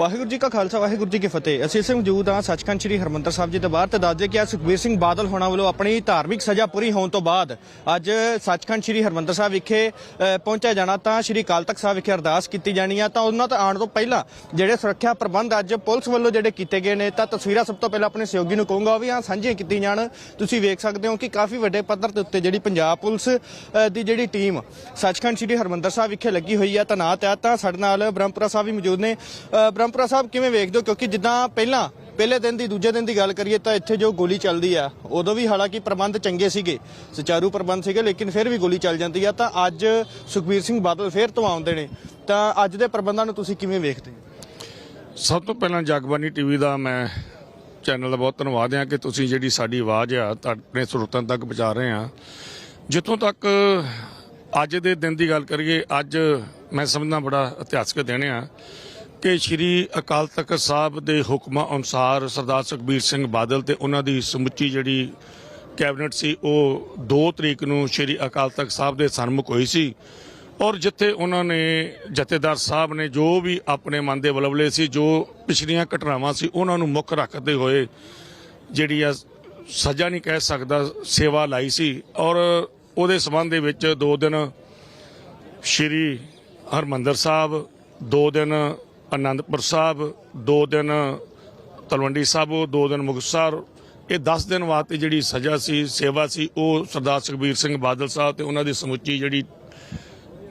ਵਾਹਿਗੁਰੂ ਜੀ ਕਾ ਖਾਲਸਾ, ਵਾਹਿਗੁਰੂ ਜੀ ਕੀ ਫਤਿਹ। ਅਸੀਂ ਇਸੇ ਮੌਜੂਦ ਹਾਂ ਸੱਚਖੰਡ ਸ੍ਰੀ ਹਰਮੰਦਰ ਸਾਹਿਬ ਜੀ ਦੇ ਬਾਹਰ ਤੇ ਦੱਸਦੇ ਕਿ ਅੱਜ ਸੁਖਬੀਰ ਸਿੰਘ ਬਾਦਲ ਹੋਣਾ ਵੱਲੋਂ ਆਪਣੀ ਧਾਰਮਿਕ ਸਜ਼ਾ ਪੂਰੀ ਹੋਣ ਤੋਂ ਬਾਅਦ ਅੱਜ ਸੱਚਖੰਡ ਸ੍ਰੀ ਹਰਮੰਦਰ ਸਾਹਿਬ ਵਿਖੇ ਪਹੁੰਚਿਆ ਜਾਣਾ ਤਾਂ ਸ੍ਰੀ ਅਕਾਲ ਤਖਤ ਸਾਹਿਬ ਵਿਖੇ ਅਰਦਾਸ ਕੀਤੀ ਜਾਣੀ ਆ। ਤਾਂ ਉਹਨਾਂ ਤੋਂ ਆਉਣ ਤੋਂ ਪਹਿਲਾਂ ਜਿਹੜੇ ਸੁਰੱਖਿਆ ਪ੍ਰਬੰਧ ਅੱਜ ਪੁਲਿਸ ਵੱਲੋਂ ਜਿਹੜੇ ਕੀਤੇ ਗਏ ਨੇ, ਤਾਂ ਤਸਵੀਰਾਂ ਸਭ ਤੋਂ ਪਹਿਲਾਂ ਆਪਣੇ ਸਹਿਯੋਗੀ ਨੂੰ ਕਹੂੰਗਾ। ਉਹ ਵੀ ਹਾਂ, ਸਾਂਝੀਆਂ ਕੀਤੀ ਜਾਣ। ਤੁਸੀਂ ਵੇਖ ਸਕਦੇ ਹੋ ਕਿ ਕਾਫੀ ਵੱਡੇ ਪੱਧਰ ਦੇ ਉੱਤੇ ਜਿਹੜੀ ਪੰਜਾਬ ਪੁਲਿਸ ਦੀ ਜਿਹੜੀ ਟੀਮ ਸੱਚਖੰਡ ਸ੍ਰੀ ਹਰਮੰਦਰ ਸਾਹਿਬ ਵਿਖੇ ਲੱਗੀ ਹੋਈ ਆ, ਤੈਨਾਤ ਆ। ਤਾਂ ਸਾਡੇ ਨਾਲ ਬ੍ਰਹਮਪੁਰਾ ਸਾਹਿਬ ਵੀ ਮੌਜੂਦ ਨੇ। ਅ, ਸਾਹਿਬ ਕਿਵੇਂ ਵੇਖਦੇ ਹੋ? ਕਿਉਂਕਿ ਜਿੱਦਾਂ ਪਹਿਲਾਂ ਪਹਿਲੇ ਦਿਨ ਦੀ ਦੂਜੇ ਦਿਨ ਦੀ ਗੱਲ ਕਰੀਏ ਤਾਂ ਇੱਥੇ ਜੋ ਗੋਲੀ ਚੱਲਦੀ ਆ ਉਦੋਂ ਵੀ ਹਾਲਾਂਕਿ ਪ੍ਰਬੰਧ ਚੰਗੇ ਸੀਗੇ ਸੁਚਾਰੂ ਪ੍ਰਬੰਧ ਸੀਗੇ ਲੇਕਿਨ ਫਿਰ ਵੀ ਗੋਲੀ ਚੱਲ ਜਾਂਦੀ ਆ ਤਾਂ ਅੱਜ ਸੁਖਬੀਰ ਸਿੰਘ ਬਾਦਲ ਫਿਰ ਤੋਂ ਆਉਂਦੇ ਨੇ। ਤਾਂ ਅੱਜ ਦੇ ਪ੍ਰਬੰਧਾਂ ਨੂੰ ਤੁਸੀਂ ਕਿਵੇਂ ਵੇਖਦੇ ਹੋ? ਸਭ ਤੋਂ ਪਹਿਲਾਂ ਜਗਬਾਨੀ ਟੀਵੀ ਦਾ ਮੈਂ ਚੈਨਲ ਦਾ ਬਹੁਤ ਧੰਨਵਾਦ ਹਾਂ ਕਿ ਤੁਸੀਂ ਜਿਹੜੀ ਸਾਡੀ ਆਵਾਜ਼ ਆ ਤਾਂ ਆਪਣੇ ਸਰੋਤਾਂ ਤੱਕ ਪਹੁੰਚਾ ਰਹੇ ਆ ਜਿੱਥੋਂ ਤੱਕ ਅੱਜ ਦੇ ਦਿਨ ਦੀ ਗੱਲ ਕਰੀਏ ਅੱਜ ਮੈਂ ਸਮਝਦਾ ਬੜਾ ਇਤਿਹਾਸਕ ਦਿਨ ਆ। ਕਿ ਸ੍ਰੀ ਅਕਾਲ ਤਖਤ ਸਾਹਿਬ ਦੇ ਹੁਕਮਾਂ ਅਨੁਸਾਰ ਸਰਦਾਰ ਸੁਖਬੀਰ ਸਿੰਘ ਬਾਦਲ ਤੇ ਉਹਨਾਂ ਦੀ ਸਮੁੱਚੀ ਜਿਹੜੀ ਕੈਬਨਿਟ ਸੀ, ਉਹ 2 ਤਰੀਕ ਨੂੰ ਸ੍ਰੀ ਅਕਾਲ ਤਖਤ ਸਾਹਿਬ ਦੇ ਸਨਮੁਖ ਹੋਈ ਸੀ। ਔਰ ਜਿੱਥੇ ਉਹਨਾਂ ਨੇ, ਜਥੇਦਾਰ ਸਾਹਿਬ ਨੇ ਜੋ ਵੀ ਆਪਣੇ ਮਨ ਦੇ ਬਲਬਲੇ ਸੀ, ਜੋ ਪਿਛਲੀਆਂ ਘਟਨਾਵਾਂ ਸੀ, ਉਹਨਾਂ ਨੂੰ ਮੁੱਖ ਰੱਖਦੇ ਹੋਏ ਜਿਹੜੀ ਆ ਸਜ਼ਾ ਨਹੀਂ ਕਹਿ ਸਕਦਾ, ਸੇਵਾ ਲਾਈ ਸੀ। ਔਰ ਉਹਦੇ ਸੰਬੰਧ ਦੇ ਵਿੱਚ ਦੋ ਦਿਨ ਸ਼੍ਰੀ ਹਰਮੰਦਰ ਸਾਹਿਬ, ਦੋ ਦਿਨ ਆਨੰਦਪੁਰ ਸਾਹਿਬ, ਦੋ ਦਿਨ ਤਲਵੰਡੀ ਸਾਬੋ ਦੋ ਦਿਨ ਮੁਕਤਸਰ। ਇਹ 10 ਦਿਨ ਵਾਸਤੇ ਜਿਹੜੀ ਸਜ਼ਾ ਸੀ, ਸੇਵਾ ਸੀ, ਉਹ ਸਰਦਾਰ ਸੁਖਬੀਰ ਸਿੰਘ ਬਾਦਲ ਸਾਹਿਬ ਤੇ ਉਹਨਾਂ ਦੀ ਸਮੁੱਚੀ ਜਿਹੜੀ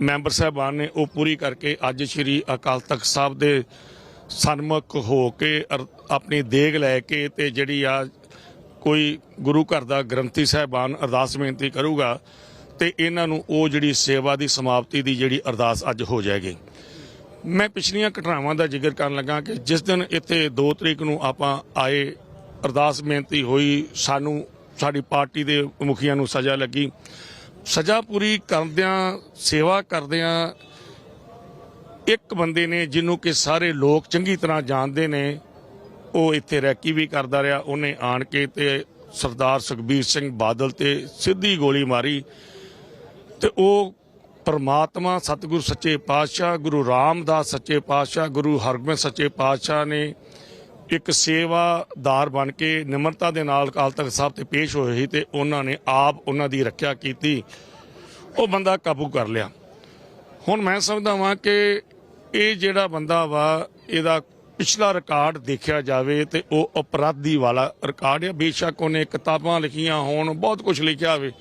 ਮੈਂਬਰ ਸਾਹਿਬਾਨ ਨੇ, ਉਹ ਪੂਰੀ ਕਰਕੇ ਅੱਜ ਸ੍ਰੀ ਅਕਾਲ ਤਖਤ ਸਾਹਿਬ ਦੇ ਸਨਮੁਖ ਹੋ ਕੇ ਅਰ- ਆਪਣੀ ਦੇਗ ਲੈ ਕੇ ਤੇ ਜਿਹੜੀ ਆ ਕੋਈ ਗੁਰੂ ਘਰ ਦਾ ਗ੍ਰੰਥੀ ਸਾਹਿਬਾਨ ਅਰਦਾਸ ਬੇਨਤੀ ਕਰੂਗਾ ਤੇ ਇਹਨਾਂ ਨੂੰ ਉਹ ਜਿਹੜੀ ਸੇਵਾ ਦੀ ਸਮਾਪਤੀ ਦੀ ਜਿਹੜੀ ਅਰਦਾਸ ਅੱਜ ਹੋ ਜਾਏਗੀ। ਮੈਂ ਪਿਛਲੀਆਂ ਘਟਨਾਵਾਂ ਦਾ ਜ਼ਿਕਰ ਕਰਨ ਲੱਗਾ ਕਿ ਜਿਸ ਦਿਨ ਇੱਥੇ 2 ਤਰੀਕ ਨੂੰ ਆਪਾਂ ਆਏ, ਅਰਦਾਸ ਬੇਨਤੀ ਹੋਈ, ਸਾਨੂੰ ਸਾਡੀ ਪਾਰਟੀ ਦੇ ਮੁਖੀਆਂ ਨੂੰ ਸਜ਼ਾ ਲੱਗੀ। ਸਜ਼ਾ ਪੂਰੀ ਕਰਦਿਆਂ, ਸੇਵਾ ਕਰਦਿਆਂ ਇੱਕ ਬੰਦੇ ਨੇ ਜਿਹਨੂੰ ਕਿ ਸਾਰੇ ਲੋਕ ਚੰਗੀ ਤਰ੍ਹਾਂ ਜਾਣਦੇ ਨੇ, ਉਹ ਇੱਥੇ ਰੈਕੀ ਵੀ ਕਰਦਾ ਰਿਹਾ। ਉਹਨੇ ਆਣ ਕੇ ਤੇ ਸਰਦਾਰ ਸੁਖਬੀਰ ਸਿੰਘ ਬਾਦਲ ਤੇ ਸਿੱਧੀ ਗੋਲੀ ਮਾਰੀ ਤੇ ਉਹ ਪਰਮਾਤਮਾ ਸਤਿਗੁਰੂ ਸੱਚੇ ਪਾਤਸ਼ਾਹ, ਗੁਰੂ ਰਾਮਦਾਸ ਸੱਚੇ ਪਾਤਸ਼ਾਹ, ਗੁਰੂ ਹਰਗੋਬਿੰਦ ਸੱਚੇ ਪਾਤਸ਼ਾਹ ਨੇ ਇੱਕ ਸੇਵਾਦਾਰ ਬਣ ਕੇ ਨਿਮਰਤਾ ਦੇ ਨਾਲ ਅਕਾਲ ਤਖਤ ਸਾਹਿਬ ਤੇ ਪੇਸ਼ ਹੋਏ ਸੀ ਤੇ ਉਹਨਾਂ ਨੇ ਆਪ ਉਹਨਾਂ ਦੀ ਰੱਖਿਆ ਕੀਤੀ। ਉਹ ਬੰਦਾ ਕਾਬੂ ਕਰ ਲਿਆ। ਹੁਣ ਮੈਂ ਸਮਝਦਾ ਵਾਂ ਕਿ ਇਹ ਜਿਹੜਾ ਬੰਦਾ ਵਾ, ਇਹਦਾ ਪਿਛਲਾ ਰਿਕਾਰਡ ਦੇਖਿਆ ਜਾਵੇ ਤੇ ਉਹ ਅਪਰਾਧੀ ਵਾਲਾ ਰਿਕਾਰਡ ਹੈ ਬੇਸ਼ੱਕ ਉਹਨੇ ਕਿਤਾਬਾਂ ਲਿਖੀਆਂ ਹੋਣ, ਬਹੁਤ ਕੁਝ ਲਿਖਿਆ ਹੋਵੇ।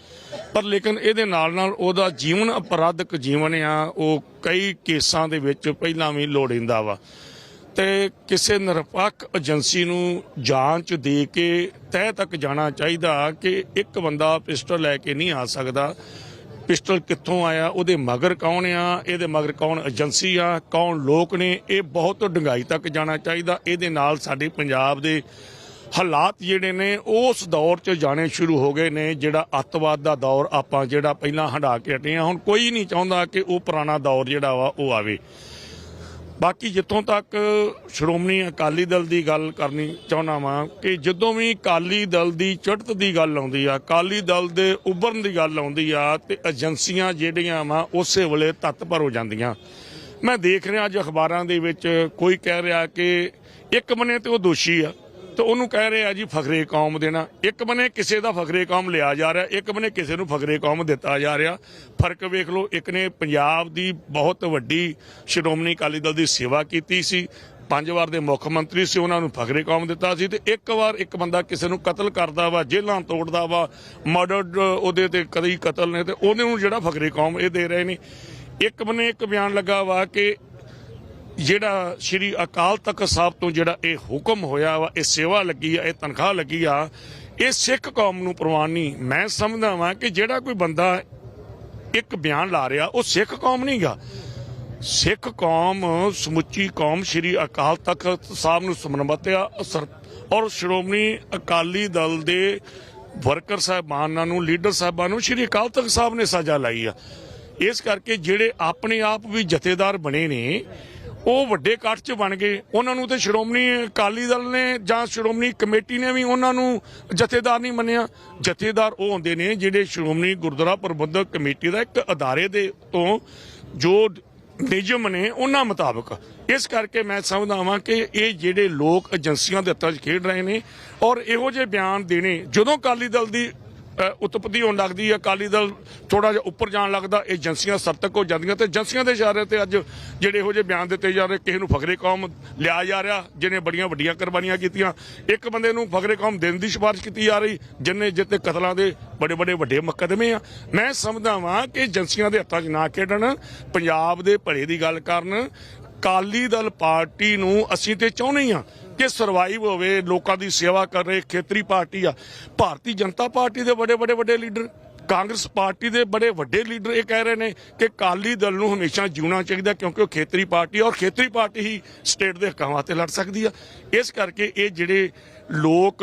ਪਰ ਲੇਕਿਨ ਇਹਦੇ ਨਾਲ ਨਾਲ ਉਹਦਾ ਜੀਵਨ ਅਪਰਾਧਕ ਜੀਵਨ ਆ। ਉਹ ਕਈ ਕੇਸਾਂ ਦੇ ਵਿੱਚ ਪਹਿਲਾਂ ਵੀ ਲੋੜਿੰਦਾ ਵਾ। ਤੇ ਕਿਸੇ ਨਿਰਪੱਖ ਏਜੰਸੀ ਨੂੰ ਜਾਂਚ ਦੇ ਕੇ ਤਹਿ ਤੱਕ ਜਾਣਾ ਚਾਹੀਦਾ ਕਿ ਇੱਕ ਬੰਦਾ ਪਿਸਟਲ ਲੈ ਕੇ ਨਹੀਂ ਆ ਸਕਦਾ। ਪਿਸਟਲ ਕਿੱਥੋਂ ਆਇਆ, ਉਹਦੇ ਮਗਰ ਕੌਣ ਆ, ਇਹਦੇ ਮਗਰ ਕੌਣ ਏਜੰਸੀ ਆ, ਕੌਣ ਲੋਕ ਨੇ, ਇਹ ਬਹੁਤ ਡੰਗਾਈ ਤੱਕ ਜਾਣਾ ਚਾਹੀਦਾ। ਇਹਦੇ ਨਾਲ ਸਾਡੇ ਪੰਜਾਬ ਦੇ ਹਾਲਾਤ ਜਿਹੜੇ ਨੇ, ਉਸ ਦੌਰ 'ਚ ਜਾਣੇ ਸ਼ੁਰੂ ਹੋ ਗਏ ਨੇ, ਜਿਹੜਾ ਅੱਤਵਾਦ ਦਾ ਦੌਰ ਆਪਾਂ ਜਿਹੜਾ ਪਹਿਲਾਂ ਹੰਡਾ ਕੇ ਹਟੇ ਆ ਹੁਣ ਕੋਈ ਨਹੀਂ ਚਾਹੁੰਦਾ ਕਿ ਉਹ ਪੁਰਾਣਾ ਦੌਰ ਜਿਹੜਾ ਵਾ, ਉਹ ਆਵੇ। ਬਾਕੀ ਜਿੱਥੋਂ ਤੱਕ ਸ਼੍ਰੋਮਣੀ ਅਕਾਲੀ ਦਲ ਦੀ ਗੱਲ ਕਰਨੀ ਚਾਹੁੰਦਾ ਵਾਂ ਕਿ ਜਦੋਂ ਵੀ ਅਕਾਲੀ ਦਲ ਦੀ ਚੜ੍ਹਤ ਦੀ ਗੱਲ ਆਉਂਦੀ ਆ, ਅਕਾਲੀ ਦਲ ਦੇ ਉੱਭਰਨ ਦੀ ਗੱਲ ਆਉਂਦੀ ਆ ਤੇ ਏਜੰਸੀਆਂ ਜਿਹੜੀਆਂ ਵਾ ਉਸੇ ਵੇਲੇ ਤੱਤਪਰ ਹੋ ਜਾਂਦੀਆਂ। ਮੈਂ ਦੇਖ ਰਿਹਾ ਅੱਜ ਅਖਬਾਰਾਂ ਦੇ ਵਿੱਚ ਕੋਈ ਕਹਿ ਰਿਹਾ ਕਿ ਇੱਕ ਬੰਨੇ ਤੇ ਉਹ ਦੋਸ਼ੀ ਆ। ਤੇ ਉਹਨੂੰ ਕਹਿ ਰਹੇ ਆ ਜੀ ਫਖਰੇ ਕੌਮ ਦੇਣਾ। ਇੱਕ ਬੰਨੇ ਕਿਸੇ ਦਾ ਫਖਰੇ ਕੌਮ ਲਿਆ ਜਾ ਰਿਹਾ, ਇੱਕ ਬੰਨੇ ਕਿਸੇ ਨੂੰ ਫਖਰੇ ਕੌਮ ਦਿੱਤਾ ਜਾ ਰਿਹਾ। ਫ਼ਰਕ ਵੇਖ ਲਓ, ਇੱਕ ਨੇ ਪੰਜਾਬ ਦੀ ਬਹੁਤ ਵੱਡੀ ਸ਼੍ਰੋਮਣੀ ਅਕਾਲੀ ਦਲ ਦੀ ਸੇਵਾ ਕੀਤੀ ਸੀ। ਪੰਜ ਵਾਰ ਦੇ ਮੁੱਖ ਮੰਤਰੀ ਸੀ, ਉਹਨਾਂ ਨੂੰ ਫਖਰੇ ਕੌਮ ਦਿੱਤਾ ਸੀ ਤੇ ਇੱਕ ਵਾਰ ਇੱਕ ਬੰਦਾ ਕਿਸੇ ਨੂੰ ਕਤਲ ਕਰਦਾ ਵਾ, ਜੇਲ੍ਹਾਂ ਤੋੜਦਾ ਵਾ, ਮਰਡਰ, ਉਹਦੇ ਤੇ ਕਦੀ ਕਤਲ ਨੇ ਤੇ ਉਹਦੇ ਨੂੰ ਜਿਹੜਾ ਫਖਰੇ ਕੌਮ ਇਹ ਦੇ ਰਹੇ ਨੇ। ਇੱਕ ਬੰਨੇ ਇੱਕ ਬਿਆਨ ਲੱਗਾ ਵਾ ਕਿ ਜਿਹੜਾ ਸ਼੍ਰੀ ਅਕਾਲ ਤਖਤ ਸਾਹਿਬ ਤੋਂ ਜਿਹੜਾ ਇਹ ਹੁਕਮ ਹੋਇਆ ਵਾ, ਇਹ ਸੇਵਾ ਲੱਗੀ ਆ, ਇਹ ਤਨਖਾਹ ਲੱਗੀ ਆ, ਇਹ ਸਿੱਖ ਕੌਮ ਨੂੰ ਪ੍ਰਵਾਨ ਨਹੀਂ। ਮੈਂ ਸਮਝਦਾ ਵਾਂ ਕਿ ਜਿਹੜਾ ਕੋਈ ਬੰਦਾ ਇੱਕ ਬਿਆਨ ਲਾ ਰਿਹਾ, ਉਹ ਸਿੱਖ ਕੌਮ ਨਹੀਂਗਾ ਸਿੱਖ ਕੌਮ, ਸਮੁੱਚੀ ਕੌਮ ਸ਼੍ਰੀ ਅਕਾਲ ਤਖਤ ਸਾਹਿਬ ਨੂੰ ਸਮਰਪਿਤ ਆ ਔਰ ਸ਼੍ਰੋਮਣੀ ਅਕਾਲੀ ਦਲ ਦੇ ਵਰਕਰ ਸਾਹਿਬਾਨਾਂ ਨੂੰ, ਲੀਡਰ ਸਾਹਿਬਾਨ ਨੂੰ ਸ਼੍ਰੀ ਅਕਾਲ ਤਖਤ ਸਾਹਿਬ ਨੇ ਸਜ਼ਾ ਲਾਈ ਆ। ਇਸ ਕਰਕੇ ਜਿਹੜੇ ਆਪਣੇ ਆਪ ਵੀ ਜਥੇਦਾਰ ਬਣੇ ਨੇ ਉਹ ਵੱਡੇ ਕੱਟ 'ਚ ਬਣ ਗਏ। ਉਹਨਾਂ ਨੂੰ ਤੇ ਸ਼੍ਰੋਮਣੀ ਅਕਾਲੀ ਦਲ ਨੇ ਜਾਂ ਸ਼੍ਰੋਮਣੀ ਕਮੇਟੀ ਨੇ ਵੀ ਉਹਨਾਂ ਨੂੰ ਜਥੇਦਾਰ ਨਹੀਂ ਮੰਨਿਆ। ਜਥੇਦਾਰ ਉਹ ਹੁੰਦੇ ਨੇ ਜਿਹੜੇ ਸ਼੍ਰੋਮਣੀ ਗੁਰਦੁਆਰਾ ਪ੍ਰਬੰਧਕ ਕਮੇਟੀ ਦਾ ਇੱਕ ਅਦਾਰੇ ਦੇ ਤੋਂ ਜੋ ਨਿਯਮ ਨੇ ਉਹਨਾਂ ਮੁਤਾਬਕ। ਇਸ ਕਰਕੇ ਮੈਂ ਸਮਝਦਾ ਹਾਂ ਕਿ ਇਹ ਜਿਹੜੇ ਲੋਕ ਏਜੰਸੀਆਂ ਦੇ ਹੱਥਾਂ 'ਚ ਖੇਡ ਰਹੇ ਨੇ ਔਰ ਇਹੋ ਜਿਹੇ ਬਿਆਨ ਦੇਣੇ, ਜਦੋਂ ਅਕਾਲੀ ਦਲ ਦੀ ਉਤਪਤੀ ਹੋਣ ਲੱਗਦੀ ਹੈ, ਅਕਾਲੀ ਦਲ ਥੋੜਾ ਜਿਹਾ ਉੱਪਰ ਜਾਣ ਲੱਗਦਾ ਏਜੰਸੀਆਂ ਸਰਤਕ ਹੋ ਜਾਂਦੀਆਂ ਤੇ ਏਜੰਸੀਆਂ ਦੇ ਇਸ਼ਾਰੇ ਤੇ ਅੱਜ ਜਿਹੜੇ ਇਹੋ ਜਿਹੇ ਬਿਆਨ ਦਿੱਤੇ ਜਾ ਰਹੇ, ਕਿਸੇ ਨੂੰ ਫਖਰੇ ਕੌਮ ਲਿਆ ਜਾ ਰਿਹਾ, ਜਿਹਨੇ ਬੜੀਆਂ ਵੱਡੀਆਂ ਕੁਰਬਾਨੀਆਂ ਕੀਤੀਆਂ। ਇੱਕ ਬੰਦੇ ਨੂੰ ਫਖਰੇ ਕੌਮ ਦੇਣ ਦੀ ਸਿਫਾਰਿਸ਼ ਕੀਤੀ ਜਾ ਰਹੀ, ਜਿਨੇ ਜਿੱਤੇ ਕਤਲਾਂ ਦੇ ਬੜੇ ਬੜੇ ਵੱਡੇ ਮੁਕੱਦਮੇ ਆ। ਮੈਂ ਸਮਝਦਾ ਵਾਂ ਕਿ ਏਜੰਸੀਆਂ ਦੇ ਹੱਥਾਂ 'ਚ ਨਾ ਖੇਡਣ, ਪੰਜਾਬ ਦੇ ਭਲੇ ਦੀ ਗੱਲ ਕਰਨ ਅਕਾਲੀ ਦਲ ਪਾਰਟੀ ਨੂੰ ਅਸੀਂ ਤੇ ਚਾਹੁੰਦੇ ਹਾਂ ਕਿ ਸਰਵਾਈਵ ਹੋਵੇ, ਲੋਕਾਂ ਦੀ ਸੇਵਾ ਕਰ ਰਹੇ ਖੇਤਰੀ ਪਾਰਟੀ ਆ। ਭਾਰਤੀ ਜਨਤਾ ਪਾਰਟੀ ਦੇ ਬੜੇ ਵੱਡੇ ਵੱਡੇ ਲੀਡਰ ਕਾਂਗਰਸ ਪਾਰਟੀ ਦੇ ਬੜੇ ਵੱਡੇ ਲੀਡਰ ਇਹ ਕਹਿ ਰਹੇ ਨੇ ਕਿ ਕਾਲੀ ਦਲ ਨੂੰ ਹਮੇਸ਼ਾ ਜਿਉਣਾ ਚਾਹੀਦਾ ਕਿਉਂਕਿ ਉਹ ਖੇਤਰੀ ਪਾਰਟੀ ਔਰ ਖੇਤਰੀ ਪਾਰਟੀ ਹੀ ਸਟੇਟ ਦੇ ਹੱਕਾਂ ਵਾਸਤੇ ਲੜ ਸਕਦੀ ਆ। ਇਸ ਕਰਕੇ ਇਹ ਜਿਹੜੇ ਲੋਕ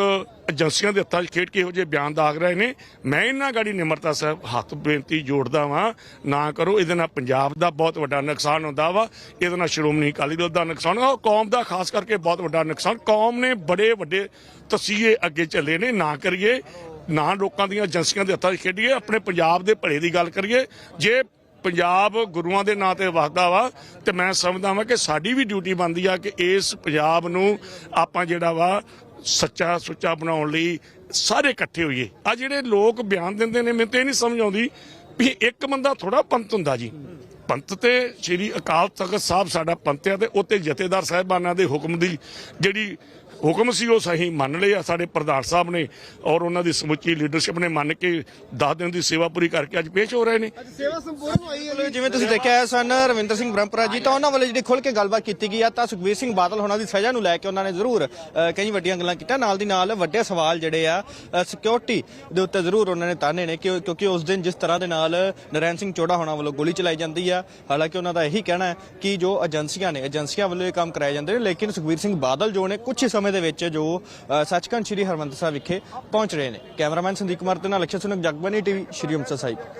ਏਜੰਸੀਆਂ ਦੇ ਹੱਥਾਂ 'ਚ ਖੇਡ ਕੇ ਇਹੋ ਜਿਹੇ ਬਿਆਨ ਦਾਗ ਰਹੇ ਨੇ, ਮੈਂ ਇਹਨਾਂ ਗਾੜੀ ਨਿਮਰਤਾ ਸਾਹਿਬ ਹੱਥ ਬੇਨਤੀ ਜੋੜਦਾ ਵਾਂ, ਨਾ ਕਰੋ, ਇਹਦੇ ਨਾਲ ਪੰਜਾਬ ਦਾ ਬਹੁਤ ਵੱਡਾ ਨੁਕਸਾਨ ਹੁੰਦਾ ਵਾ, ਇਹਦੇ ਨਾਲ ਸ਼੍ਰੋਮਣੀ ਅਕਾਲੀ ਦਲ ਦਾ ਨੁਕਸਾਨ ਔਰ ਕੌਮ ਦਾ ਖਾਸ ਕਰਕੇ ਬਹੁਤ ਵੱਡਾ ਨੁਕਸਾਨ, ਕੌਮ ਨੇ ਬੜੇ ਵੱਡੇ ਤਸੀਹੇ ਅੱਗੇ ਚੱਲੇ ਨੇ, ਨਾ ਕਰੀਏ ਨਾ ਲੋਕਾਂ ਦੀਆਂ ਏਜੰਸੀਆਂ ਦੇ ਹੱਥਾਂ 'ਚ ਖੇਡੀਏ, ਆਪਣੇ ਪੰਜਾਬ ਦੇ ਭਲੇ ਦੀ ਗੱਲ ਕਰੀਏ। ਜੇ ਪੰਜਾਬ ਗੁਰੂਆਂ ਦੇ ਨਾਂ ਤੇ ਵਸਦਾ ਵਾ, ਤੇ ਮੈਂ ਸਮਝਦਾ ਵਾਂ ਕਿ ਸਾਡੀ ਵੀ ਡਿਊਟੀ ਬਣਦੀ ਆ ਕਿ ਇਸ ਪੰਜਾਬ ਨੂੰ ਆਪਾਂ ਜਿਹੜਾ ਵਾ ਸੱਚਾ ਸੁੱਚਾ ਬਣਾਉਣ ਲਈ ਸਾਰੇ ਇਕੱਠੇ ਹੋਈਏ। ਆ ਜਿਹੜੇ ਲੋਕ ਬਿਆਨ ਦਿੰਦੇ ਨੇ, ਮੈਨੂੰ ਤੇ ਇਹ ਨਹੀਂ ਸਮਝ ਆਉਂਦੀ ਵੀ ਇੱਕ ਬੰਦਾ ਥੋੜਾ ਪੰਥ ਹੁੰਦਾ ਜੀ। ਪੰਥ ਤੇ ਸ੍ਰੀ ਅਕਾਲ ਤਖਤ ਸਾਹਿਬ ਸਾਡਾ ਪੰਥ ਆ ਤੇ ਉੱਤੇ ਜਥੇਦਾਰ ਸਾਹਿਬਾਨਾਂ ਦੇ ਹੁਕਮ ਦੀ ਜਿਹੜੀ ਹੁਕਮ ਸੀ ਉਹ ਸਹੀ ਮੰਨ ਲਏ ਆ ਸਾਡੇ ਪ੍ਰਧਾਨ ਸਾਹਿਬ ਨੇ ਔਰ ਉਹਨਾਂ ਦੀ ਸਮੁੱਚੀ ਲੀਡਰਸ਼ਿਪ ਨੇ ਮੰਨ ਕੇ 10 ਦਿਨ ਦੀ ਸੇਵਾ ਪੂਰੀ ਕਰਕੇ ਅੱਜ ਪੇਸ਼ ਹੋ ਰਹੇ ਨੇ। ਸੇਵਾ ਸੰਪੂਰਨ ਹੋਈ ਹੈ ਜਿਵੇਂ ਤੁਸੀਂ ਦੇਖਿਆ ਸਨ ਰਵਿੰਦਰ ਸਿੰਘ ਬ੍ਰਹਮਪੁਰਾ ਜੀ ਤਾਂ ਉਹਨਾਂ ਵੱਲੋਂ ਜਿਹੜੀ ਖੁੱਲ ਕੇ ਗੱਲਬਾਤ ਕੀਤੀ ਗਈ ਆ ਤਾਂ ਸੁਖਬੀਰ ਸਿੰਘ ਬਾਦਲ ਹੋਣਾ ਦੀ ਸਜ਼ਾ ਨੂੰ ਲੈ ਕੇ ਉਹਨਾਂ ਨੇ ਜ਼ਰੂਰ ਕਈ ਵੱਡੀਆਂ ਗੱਲਾਂ ਕੀਤੀਆਂ। ਨਾਲ ਦੀ ਨਾਲ ਵੱਡੇ ਸਵਾਲ ਜਿਹੜੇ ਆ ਸਿਕਿਉਰਿਟੀ ਦੇ ਉੱਤੇ ਜ਼ਰੂਰ ਉਹਨਾਂ ਨੇ ਤਾਨੇ ਨੇ ਕਿ ਕਿਉਂਕਿ ਉਸ ਦਿਨ ਜਿਸ ਤਰ੍ਹਾਂ ਦੇ ਨਾਲ ਨਰੈਣ ਸਿੰਘ ਚੋੜਾ ਹੋਣਾ ਵੱਲੋਂ ਗੋਲੀ ਚਲਾਈ ਜਾਂਦੀ ਆ ਹਾਲਾਂਕਿ ਉਹਨਾਂ ਦਾ ਇਹੀ ਕਹਿਣਾ ਹੈ ਕਿ ਜੋ ਏਜੰਸੀਆਂ ਨੇ ਏਜੰਸੀਆਂ ਵੱਲੋਂ ਇਹ ਕੰਮ ਕਰਾਏ ਜਾਂਦੇ ਨੇ ਲੇਕਿਨ ਸੁਖਬੀਰ ਸਿੰਘ ਬਾਦਲ ਜੋ ਨੇ ਕੁਝ ਹੀ ਸਮੇਂ ਦੇ ਵਿੱਚ ਜੋ ਅ, ਸੱਚਖੰਡ ਸ੍ਰੀ ਹਰਮੰਦਰ ਸਾਹਿਬ ਵਿਖੇ ਪਹੁੰਚ ਰਹੇ ਨੇ। ਕੈਮਰਾਮੈਨ ਸੰਦੀਪ ਕੁਮਾਰ ਦੇ ਨਾਲ ਅਕਸ਼ਰ ਸੁਨਕ ਜਗਬਾਨੀ ਟੀਵੀ ਸ਼੍ਰੀ ਅੰਮ੍ਰਿਤਸਰ ਸਾਹਿਬ।